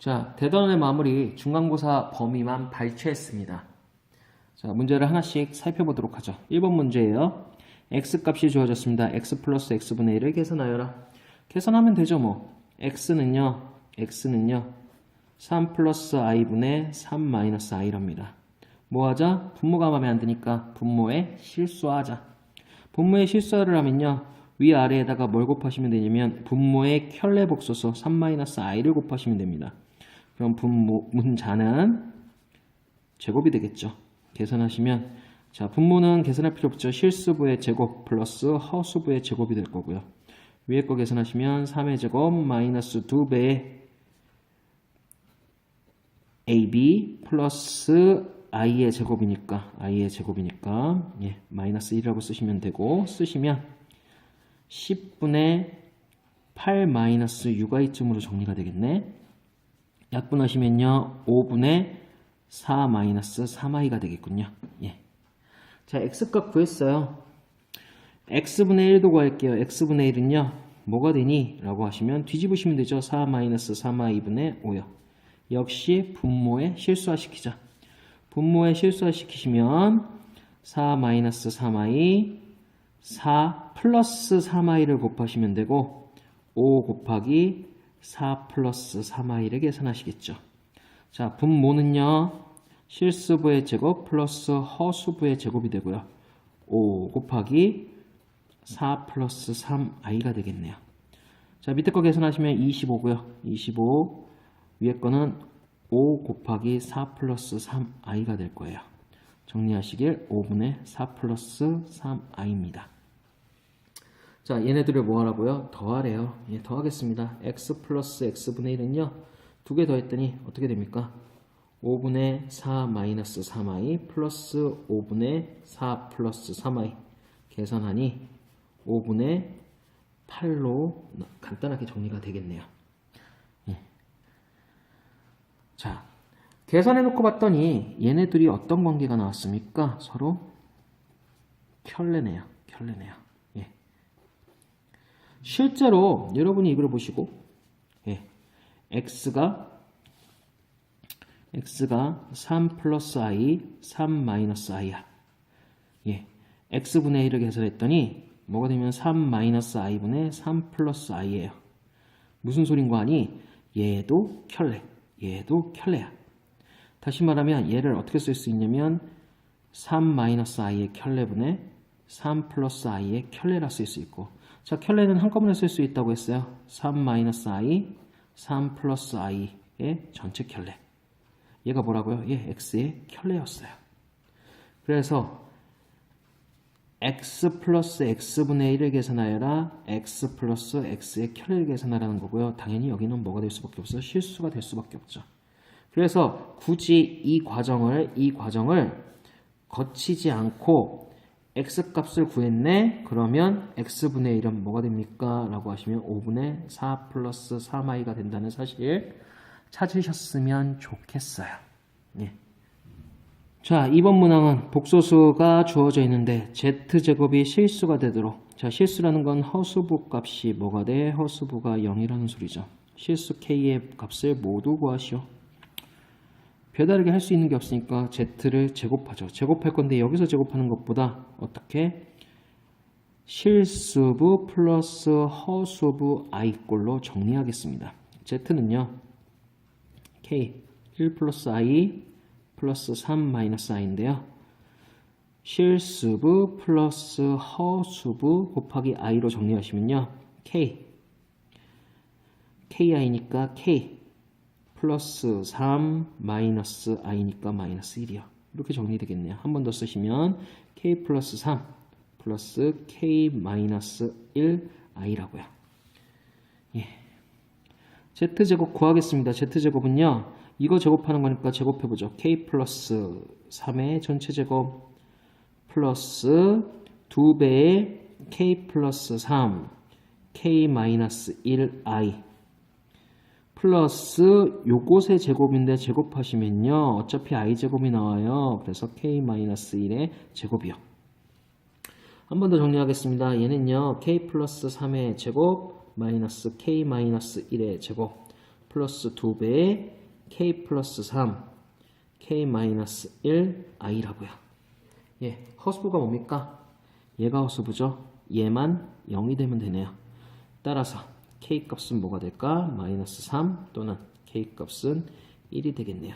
자, 대단원의 마무리 중간고사 범위만 발췌했습니다. 자, 문제를 하나씩 살펴보도록 하죠. 1번 문제예요. x값이 주어졌습니다. x 플러스 x분의 1을 계산하여라. 계산하면 되죠, 뭐. x는요, x는요, 3 플러스 i분의 3 마이너스 i랍니다. 뭐 하자? 분모가 마음에 안 드니까 분모에 실수하자. 분모에 실수를 하면요. 위아래에다가 뭘 곱하시면 되냐면 분모의 켤레 복소수 3-i를 곱하시면 됩니다. 그럼 분모 문자는 제곱이 되겠죠. 계산하시면 자 분모는 계산할 필요 없죠. 실수부의 제곱 플러스 허수부의 제곱이 될 거고요. 위에 거 계산하시면 3의 제곱 마이너스 2배의 ab 플러스 i의 제곱이니까 i의 제곱이니까 예, 마이너스 1이라고 쓰시면 되고 쓰시면 10분의 8 마이너스 6i쯤으로 정리가 되겠네. 약분하시면요 5분의 4 마이너스 3i가 되겠군요. 예. 자 x값 구했어요. x분의 1도 구할게요. x분의 1은요 뭐가 되니? 라고 하시면 뒤집으시면 되죠. 4 마이너스 3i분의 5요. 역시 분모에 실수화시키자. 분모에 실수화시키시면 4 마이너스 3i 4 플러스 3i를 곱하시면 되고 5 곱하기 4 플러스 3i를 계산하시겠죠. 자, 분모는요. 실수부의 제곱 플러스 허수부의 제곱이 되고요. 5 곱하기 4 플러스 3i가 되겠네요. 자, 밑에 거 계산하시면 25고요. 25 위에 거는 5 곱하기 4 플러스 3i가 될 거예요. 정리하시길 5분의 4 플러스 3i입니다. 자, 얘네들을 뭐 하라고요? 더하래요. 예, 더하겠습니다. x 플러스 x분의 1은요. 두 개 더했더니 어떻게 됩니까? 5분의 4 마이너스 3i 플러스 5분의 4 플러스 3i 계산하니 5분의 8로 간단하게 정리가 되겠네요. 예. 자, 계산해 놓고 봤더니 얘네들이 어떤 관계가 나왔습니까? 서로 켤레네요. 켤레네요. 예. 실제로 여러분이 이걸 보시고 예. x가 x가 3 플러스 i, 3 마이너스 i야. 예. x분의 1을 계산했더니 뭐가 되면 3 마이너스 i분의 3 플러스 i예요. 무슨 소린가 하니 얘도 켤레, 얘도 켤레야. 다시 말하면 얘를 어떻게 쓸 수 있냐면 3 마이너스 i의 켤레분의 3 플러스 i의 켤레라 쓸 수 있고 자 켤레는 한꺼번에 쓸 수 있다고 했어요. 3 마이너스 i, 3 플러스 i의 전체 켤레. 얘가 뭐라고요? 얘 x의 켤레였어요. 그래서 x 플러스 x분의 1을 계산하여라 x 플러스 x의 켤레를 계산하라는 거고요. 당연히 여기는 뭐가 될 수밖에 없어요? 실수가 될 수밖에 없죠. 그래서 굳이 이 과정을 이 과정을 거치지 않고 x 값을 구했네. 그러면 x분의 1은 뭐가 됩니까? 라고 하시면 5분의 4 플러스 3i가 된다는 사실 찾으셨으면 좋겠어요. 예. 자, 이번 문항은 복소수가 주어져 있는데 z제곱이 실수가 되도록 자, 실수라는 건 허수부 값이 뭐가 돼? 허수부가 0이라는 소리죠. 실수 k의 값을 모두 구하시오. 별다르게 할 수 있는 게 없으니까 z를 제곱하죠. 제곱할 건데 여기서 제곱하는 것보다 어떻게 실수부 플러스 허수부 i꼴로 정리하겠습니다. z는요. k 1 플러스 i 플러스 3 마이너스 i인데요. 실수부 플러스 허수부 곱하기 i로 정리하시면요. k ki니까 k 플러스 3 마이너스 i니까 마이너스 1이요. 이렇게 정리되겠네요. 한 번 더 쓰시면 k 플러스 3 플러스 k 마이너스 1 i라고요. 예. z제곱 구하겠습니다. z제곱은요. 이거 제곱하는 거니까 제곱해보죠. k 플러스 3의 전체 제곱 플러스 2배의 k 플러스 3 k 마이너스 1i 플러스 요것의 제곱인데 제곱하시면요. 어차피 i 제곱이 나와요. 그래서 k 마이너스 1의 제곱이요. 한 번 더 정리하겠습니다. 얘는요. k 플러스 3의 제곱 마이너스 k 마이너스 1의 제곱 플러스 2배의 k 플러스 3 k 마이너스 1 i라고요. 예, 허수부가 뭡니까? 얘가 허수부죠. 얘만 0이 되면 되네요. 따라서 k 값은 뭐가 될까? 마이너스 3 또는 k 값은 1이 되겠네요.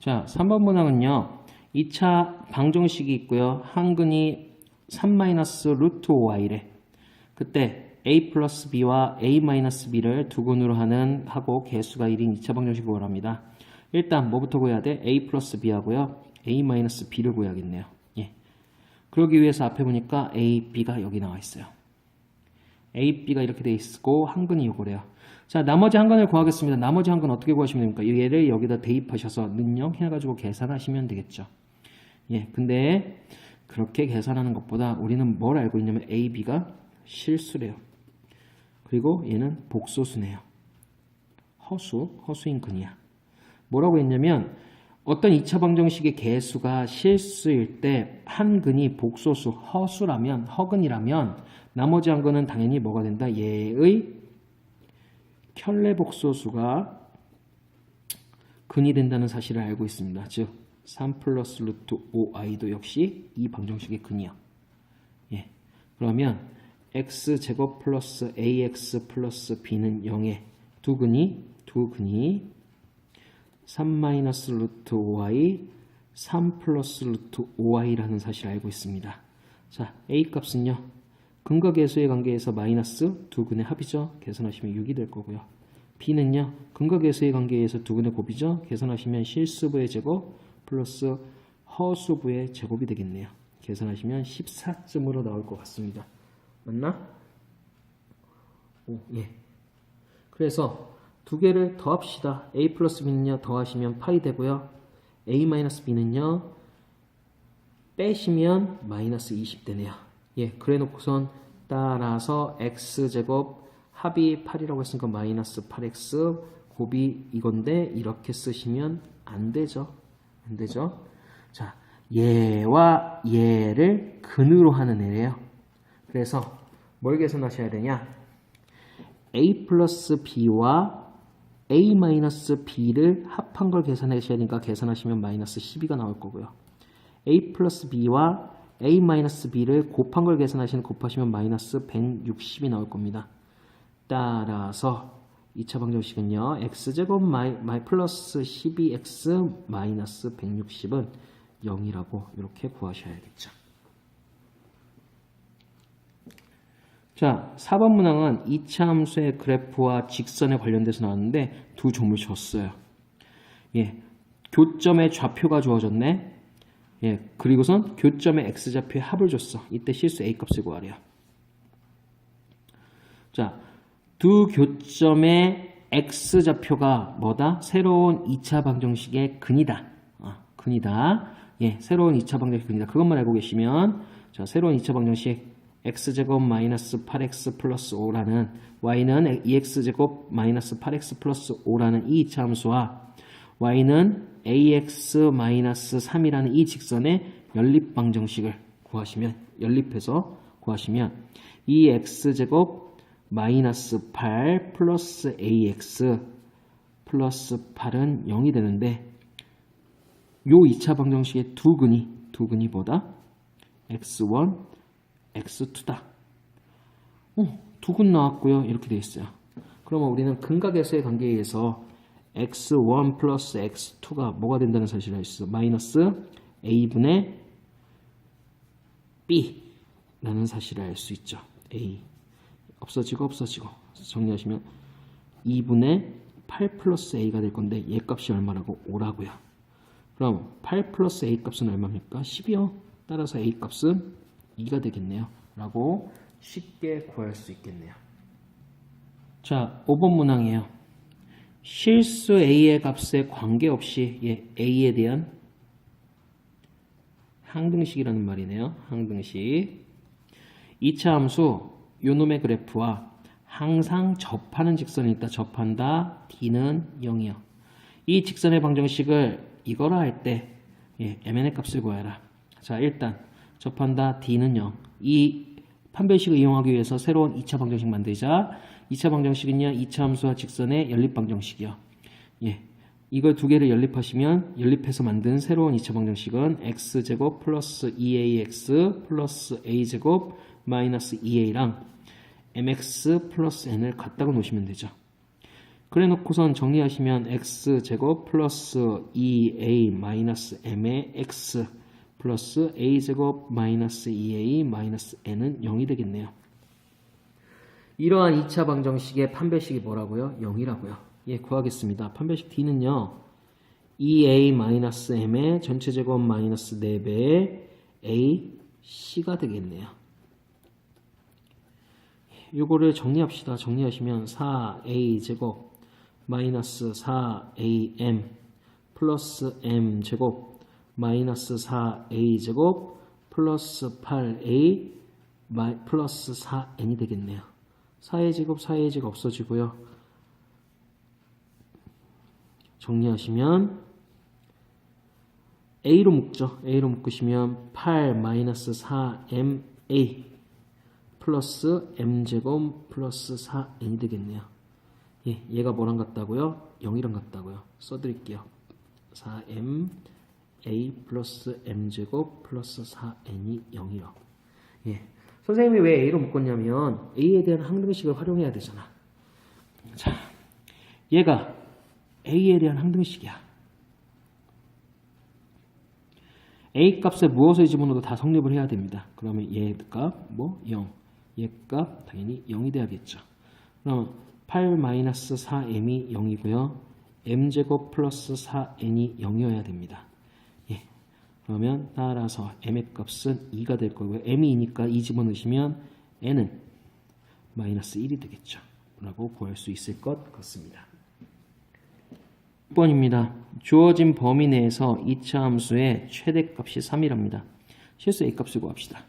자, 3번 문항은요. 2차 방정식이 있고요. 한근이 3 마이너스 루트 5i래. 그때 a 플러스 b와 a 마이너스 b를 두 근으로 하는 하고 개수가 1인 2차 방정식을 구합니다. 일단 뭐부터 구해야 돼? a 플러스 b 하고요. a 마이너스 b를 구해야겠네요. 예. 그러기 위해서 앞에 보니까 a, b가 여기 나와 있어요. A, b가 이렇게 돼 있고 한근이 요거래요. 자, 나머지 한 근을 구하겠습니다. 나머지 한근 어떻게 구하시면 됩니까? 얘를 여기다 대입하셔서 능력 해가지고 계산하시면 되겠죠. 예, 근데 그렇게 계산하는 것보다 우리는 뭘 알고 있냐면 a, b가 실수래요. 그리고 얘는 복소수네요. 허수, 허수인 근이야. 뭐라고 했냐면 어떤 2차 방정식의 개수가 실수일 때 한 근이 복소수, 허수라면, 허근이라면 나머지 한 근은 당연히 뭐가 된다? 얘의 켤레복소수가 근이 된다는 사실을 알고 있습니다. 즉, 3 플러스 루트 5i도 역시 이 방정식의 근이요. 예. 그러면 x 제곱 플러스 ax 플러스 b는 0의 두 근이 두 근이 3 마이너스 루트 5i 3 플러스 루트 5i라는 사실을 알고 있습니다. 자, a 값은요. 근과 계수의 관계에서 마이너스 두 근의 합이죠. 계산하시면 6이 될 거고요. b는요. 근과 계수의 관계에서 두 근의 곱이죠. 계산하시면 실수부의 제곱 플러스 허수부의 제곱이 되겠네요. 계산하시면 14쯤으로 나올 것 같습니다. 맞나? 오, 예. 그래서 두 개를 더합시다. a 플러스 b는요. 더하시면 파이 되고요. a 마이너스 b는요. 빼시면 마이너스 20 되네요. 예, 그래 놓고선 따라서 x제곱 합이 8이라고 했으니까 마이너스 8x 곱이 이건데 이렇게 쓰시면 안 되죠. 안 되죠. 자, 얘와 얘를 근으로 하는 애래요. 그래서 뭘 계산하셔야 되냐? a 플러스 b와 a 마이너스 b를 합한 걸 계산하셔야 되니까 계산하시면 마이너스 12가 나올 거고요. a 플러스 b와 a 마이너스 b를 곱한 걸 계산하시면 곱하시면 마이너스 160이 나올 겁니다. 따라서 2차 방정식은요. x제곱 마이, 마이 플러스 12x 마이너스 160은 0이라고 이렇게 구하셔야겠죠. 자, 4번 문항은 2차 함수의 그래프와 직선에 관련돼서 나왔는데 두 점을 줬어요. 예, 교점의 좌표가 주어졌네. 예, 그리고선 교점의 x좌표의 합을 줬어. 이때 실수 a 값을 구하래요. 자, 두 교점의 x좌표가 뭐다? 새로운 2차 방정식의 근이다. 아, 근이다. 예, 새로운 2차 방정식 근이다. 그것만 알고 계시면 자, 새로운 2차 방정식 x제곱 마이너스 8x 플러스 5라는 y는 2x제곱 마이너스 8x 플러스 5라는 이 2차 함수와 y는 ax 마이너스 3이라는 이 직선의 연립 방정식을 구하시면 연립해서 구하시면 이 x제곱 마이너스 8 플러스 ax 플러스 8은 0이 되는데 요 2차 방정식의 두 근이 두 근이 뭐다? x1 x2다. 어, 두근 나왔고요. 이렇게 되어 있어요. 그러면 우리는 근각에서의 관계에 의해서 x1 플러스 x2가 뭐가 된다는 사실을 알 수 있어. 마이너스 a분의 b라는 사실을 알 수 있죠. a 없어지고 없어지고 정리하시면 2분의 8 플러스 a가 될 건데 얘 값이 얼마라고? 5라고요. 그럼 8 플러스 a 값은 얼마입니까? 10이요. 따라서 a 값은 2가 되겠네요. 라고 쉽게 구할 수 있겠네요. 자, 5번 문항이에요. 실수 a의 값에 관계없이 예, a에 대한 항등식이라는 말이네요. 항등식. 2차 함수 요놈의 그래프와 항상 접하는 직선이 있다. 접한다. d는 0이요. 이 직선의 방정식을 이거라 할때 예, mn의 값을 구해라. 자, 일단 접한다 d는 0. 이 판별식을 이용하기 위해서 새로운 2차 방정식 만들자. 2차 방정식은요. 2차 함수와 직선의 연립 방정식이요. 예. 이걸 두 개를 연립하시면 연립해서 만든 새로운 2차 방정식은 x제곱 플러스 2ax 플러스 a제곱 마이너스 2a랑 mx 플러스 n을 같다고 놓으시면 되죠. 그래 놓고선 정리하시면 x제곱 플러스 2a 마이너스 m의 x 플러스 a제곱 마이너스 2a 마이너스 n은 0이 되겠네요. 이러한 2차 방정식의 판별식이 뭐라고요? 0이라고요. 예, 구하겠습니다. 판별식 D는요. 2a-m의 전체 제곱 마이너스 4배의 a, c가 되겠네요. 요거를 정리합시다. 정리하시면 4a 제곱 마이너스 4am 플러스 m 제곱 마이너스 4a 제곱 플러스 8a 마이, 플러스 4n이 되겠네요. 4의 제곱 4의 제곱 없어지고요. 정리하시면 a로 묶죠. a로 묶으시면 8 마이너스 4ma 플러스 m제곱 플러스 4n이 되겠네요. 예, 얘가 뭐랑 같다고요? 0이랑 같다고요. 써드릴게요. 4m a 플러스 m제곱 플러스 4n이 0이요. 예, 선생님이 왜 a로 묶었냐면 a에 대한 항등식을 활용해야 되잖아. 자, 얘가 a에 대한 항등식이야. a 값에 무엇을 집어넣어도 다 성립을 해야 됩니다. 그러면 얘 값, 뭐 0. 얘 값 당연히 0이 돼야겠죠. 그러면 8-4m이 0이고요. m제곱 플러스 4n이 0이어야 됩니다. 예. 그러면 따라서 m의 값은 2가 될 거고요. m이 2니까 2 집어넣으시면 n은 마이너스 1이 되겠죠. 라고 구할 수 있을 것 같습니다. 6번입니다. 주어진 범위 내에서 2차 함수의 최대값이 3이랍니다. 실수 A값을 구합시다.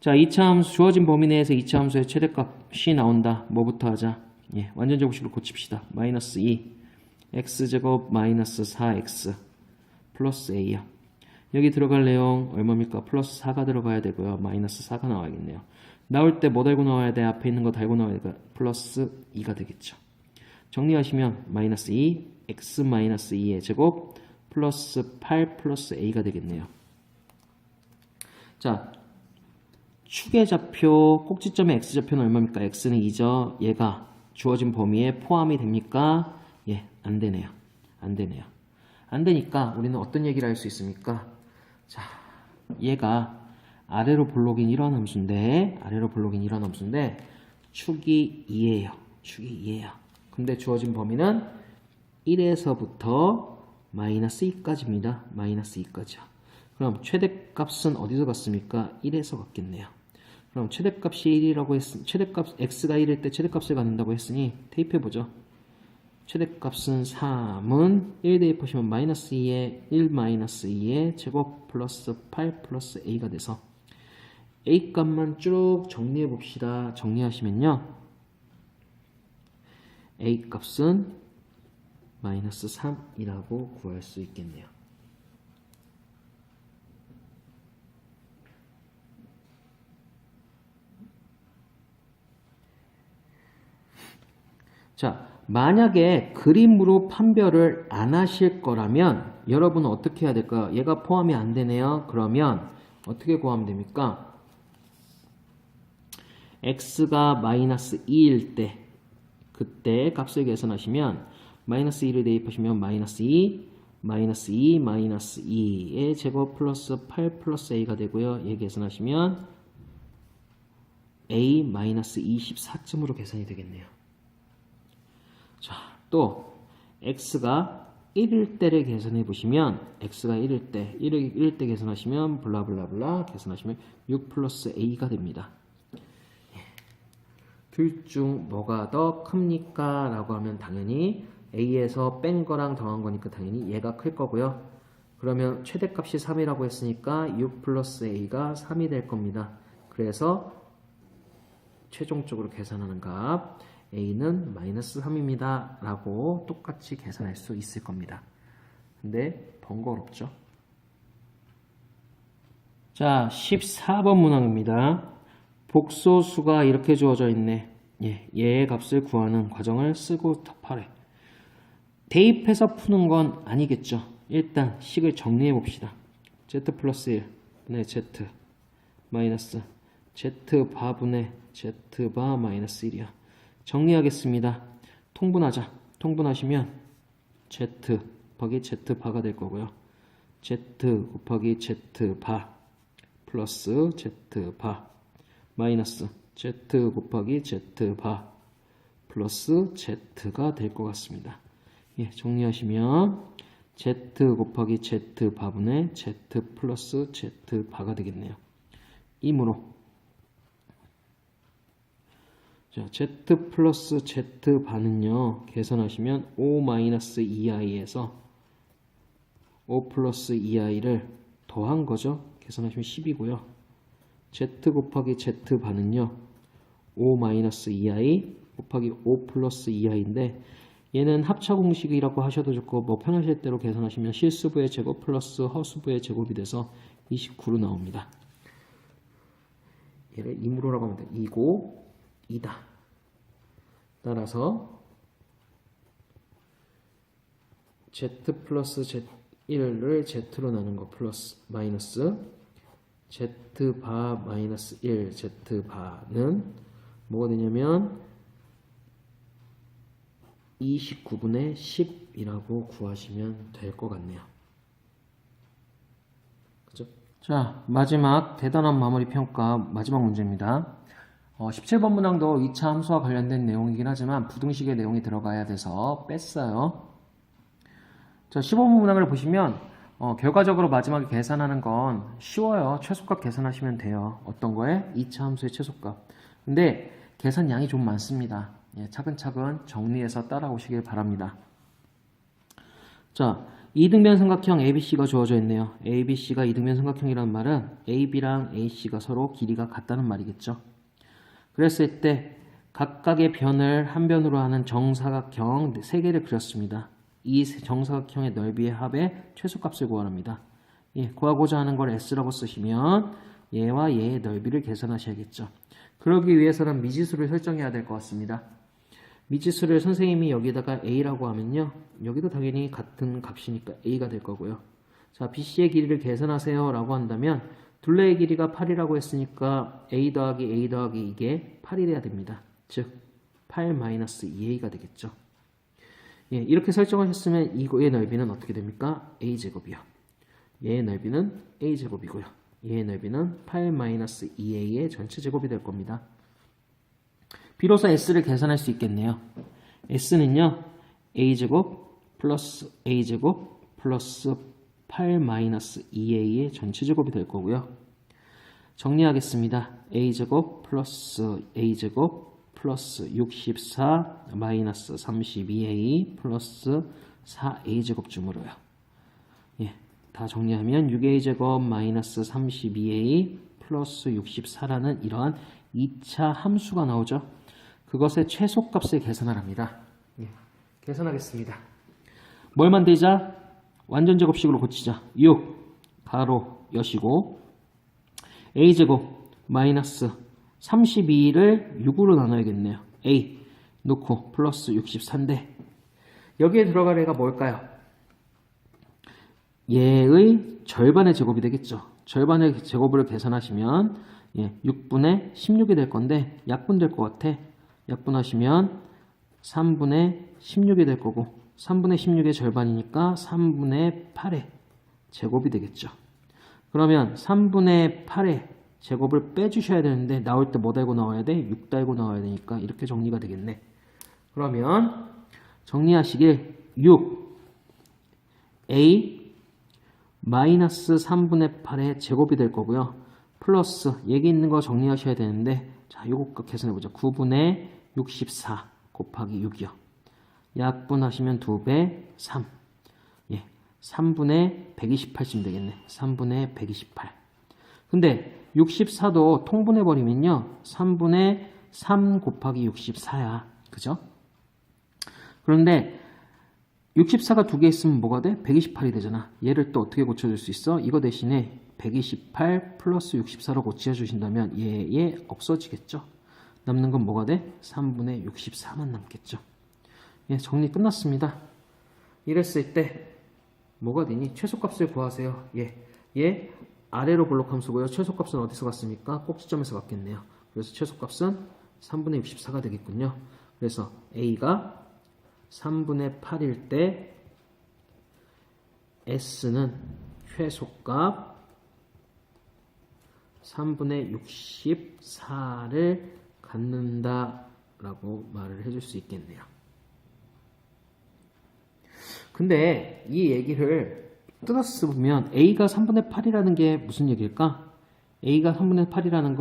자, 2차 함수, 주어진 범위 내에서 2차 함수의 최대값이 나온다. 뭐부터 하자? 예, 완전 제곱식으로 고칩시다. 마이너스 2, x제곱 마이너스 4x 플러스 a요. 여기 들어갈 내용 얼마입니까? 플러스 4가 들어가야 되고요. 마이너스 4가 나와야겠네요. 나올 때 뭐 달고 나와야 돼? 앞에 있는 거 달고 나와야 돼? 플러스 2가 되겠죠. 정리하시면 마이너스 2, x 마이너스 2의 제곱 플러스 8 플러스 a가 되겠네요. 자, 축의 좌표 꼭지점의 x좌표는 얼마입니까? x는 2죠. 얘가 주어진 범위에 포함이 됩니까? 예, 안 되네요. 안 되네요. 안 되니까 우리는 어떤 얘기를 할 수 있습니까? 자, 얘가 아래로 볼록인 이런 함수인데 아래로 볼록인 이런 함수인데 축이 2예요. 축이 2예요. 근데 주어진 범위는 1에서부터 마이너스 2까지입니다. 마이너스 2까지요. 그럼 최대값은 어디서 갔습니까? 1에서 갔겠네요. 그럼 최대값이 1이라고 했으니 최대값 x가 1일 때 최대값을 갖는다고 했으니 대입해 보죠. 최대값은 3은 1 대입 하시면 마이너스 2에 1 마이너스 2에 제곱 플러스 8 플러스 a가 돼서 a 값만 쭉 정리해 봅시다. 정리하시면요. a 값은 마이너스 3이라고 구할 수 있겠네요. 자, 만약에 그림으로 판별을 안 하실 거라면 여러분은 어떻게 해야 될까요? 얘가 포함이 안 되네요. 그러면 어떻게 구하면 됩니까? x가 마이너스 2일 때 그때 값을 계산하시면 마이너스 2를 대입하시면 마이너스 2 마이너스 2 마이너스 2의 제곱 플러스 8 플러스 a가 되고요. 얘 계산하시면 a 마이너스 24쯤으로 계산이 되겠네요. 자, 또 x가 1일 때를 계산해 보시면 x가 1일 때 1일, 1일 때 계산하시면 블라블라블라 계산하시면 6 플러스 a가 됩니다. 둘 중 뭐가 더 큽니까? 라고 하면 당연히 a에서 뺀 거랑 더한 거니까 당연히 얘가 클 거고요. 그러면 최대값이 3이라고 했으니까 6 플러스 a가 3이 될 겁니다. 그래서 최종적으로 계산하는 값 a는 마이너스 3입니다. 라고 똑같이 계산할 수 있을 겁니다. 근데 번거롭죠? 자, 14번 문항입니다. 복소수가 이렇게 주어져 있네. 예, 얘의 값을 구하는 과정을 쓰고 답하래. 대입해서 푸는 건 아니겠죠. 일단 식을 정리해 봅시다. z 플러스 1 분의 z 마이너스 z 바분의 z 바 마이너스 1이야. 정리하겠습니다. 통분하자. 통분하시면 z 곱하기 z 바가 될 거고요. z 곱하기 z 바 플러스 z 바 마이너스 z 곱하기 z 바 플러스 z가 될 것 같습니다. 예, 정리하시면 z 곱하기 z 바분의 z 플러스 z 바가 되겠네요. 이므로 자, z 플러스 z 바는요 계산하시면 5 마이너스 2i에서 5 플러스 2i를 더한 거죠. 계산하시면 10이고요. z 곱하기 z 바는요 5 마이너스 2i 곱하기 5 플러스 2i인데 얘는 합차 공식이라고 하셔도 좋고 뭐 편하실 대로 계산하시면 실수부의 제곱 플러스 허수부의 제곱이 돼서 29로 나옵니다. 얘를 임으로라고 합니다. 2고 2다. 따라서 z 플러스 z 1을 z로 나눈 거 플러스 마이너스 z 바 마이너스 1 z 바는 뭐가 되냐면 29분의 10이라고 구하시면 될 것 같네요. 그죠? 자, 마지막 대단한 마무리 평가 마지막 문제입니다. 어, 17번 문항도 2차 함수와 관련된 내용이긴 하지만 부등식의 내용이 들어가야 돼서 뺐어요. 자, 15번 문항을 보시면 어, 결과적으로 마지막에 계산하는 건 쉬워요. 최소값 계산하시면 돼요. 어떤 거에? 2차 함수의 최소값. 근데 계산량이 좀 많습니다. 예, 차근차근 정리해서 따라오시길 바랍니다. 자, 이등변 삼각형 ABC가 주어져 있네요. ABC가 이등변 삼각형이라는 말은 AB랑 AC가 서로 길이가 같다는 말이겠죠. 그랬을 때 각각의 변을 한 변으로 하는 정사각형 세 개를 그렸습니다. 이 정사각형의 넓이의 합의 최소값을 구하랍니다. 예, 구하고자 하는 걸 S라고 쓰시면 얘와 얘의 넓이를 계산하셔야겠죠. 그러기 위해서는 미지수를 설정해야 될 것 같습니다. 미지수를 선생님이 여기다가 a라고 하면요. 여기도 당연히 같은 값이니까 a가 될 거고요. 자, bc의 길이를 계산하세요 라고 한다면 둘레의 길이가 8이라고 했으니까 a 더하기 a 더하기 이게 8이 돼야 됩니다. 즉, 8 마이너스 2a가 되겠죠. 예, 이렇게 설정하셨으면 이거의 넓이는 어떻게 됩니까? a제곱이요. 얘의 넓이는 a제곱이고요. 얘의 넓이는 8 마이너스 2a의 전체 제곱이 될 겁니다. 비로소 s를 계산할 수 있겠네요. s는요. a제곱 플러스 a제곱 플러스 8 마이너스 2a의 전체 제곱이 될 거고요. 정리하겠습니다. a제곱 플러스 a제곱 플러스 64 마이너스 32a 플러스 4a제곱 주물어요. 예, 다 정리하면 6a제곱 마이너스 32a 플러스 64라는 이러한 2차 함수가 나오죠. 그것의 최소값을 계산하랍니다. 예, 계산하겠습니다. 뭘 만들자? 완전 제곱식으로 고치자. 6 가로 여시고 a제곱 마이너스 32를 6으로 나눠야겠네요. a 놓고 플러스 64인데 여기에 들어갈 애가 뭘까요? 얘의 절반의 제곱이 되겠죠. 절반의 제곱을 계산하시면 예, 6분의 16이 될 건데 약분될 것 같아. 약분하시면 3분의 16이 될 거고 3분의 16의 절반이니까 3분의 8의 제곱이 되겠죠. 그러면 3분의 8의 제곱을 빼주셔야 되는데 나올 때 뭐 달고 나와야 돼? 6 달고 나와야 되니까 이렇게 정리가 되겠네. 그러면 정리하시길 6 a 마이너스 3분의 8의 제곱이 될 거고요. 플러스 얘기 있는 거 정리하셔야 되는데 자 요거 계산해보자. 9분의 64 곱하기 6이요. 약분하시면 2배 3. 예. 3분의 128쯤 되겠네. 3분의 128. 근데 64도 통분해버리면요. 3분의 3 곱하기 64야. 그죠? 그런데 64가 두 개 있으면 뭐가 돼? 128이 되잖아. 얘를 또 어떻게 고쳐줄 수 있어? 이거 대신에 128 플러스 64로 고치해 주신다면 얘 얘 없어지겠죠. 남는 건 뭐가 돼? 3분의 64만 남겠죠. 예, 정리 끝났습니다. 이랬을 때 뭐가 되니? 최소값을 구하세요. 예, 얘 아래로 블록 함수고요. 최소값은 어디서 갔습니까? 꼭지점에서 갔겠네요. 그래서 최소값은 3분의 64가 되겠군요. 그래서 a가 3분의 8일 때 s는 최소값 3분의 64를 갖는다라고 말을 해줄 수 있겠네요. 근데 이 얘기를 뜯어서 보면 a가 3분의 8이라는 게 무슨 얘기일까? a가 3분의 8이라는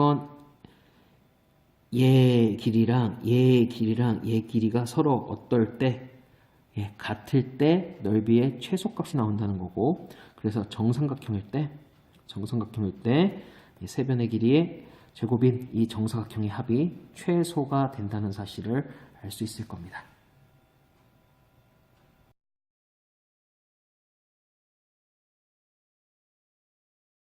건얘 길이랑 얘 길이랑 얘 길이가 서로 어떨 때 예, 같을 때 넓이의 최소값이 나온다는 거고 그래서 정삼각형일 때 정삼각형일 때이 세변의 길이의 제곱인 이 정사각형의 합이 최소가 된다는 사실을 알 수 있을 겁니다.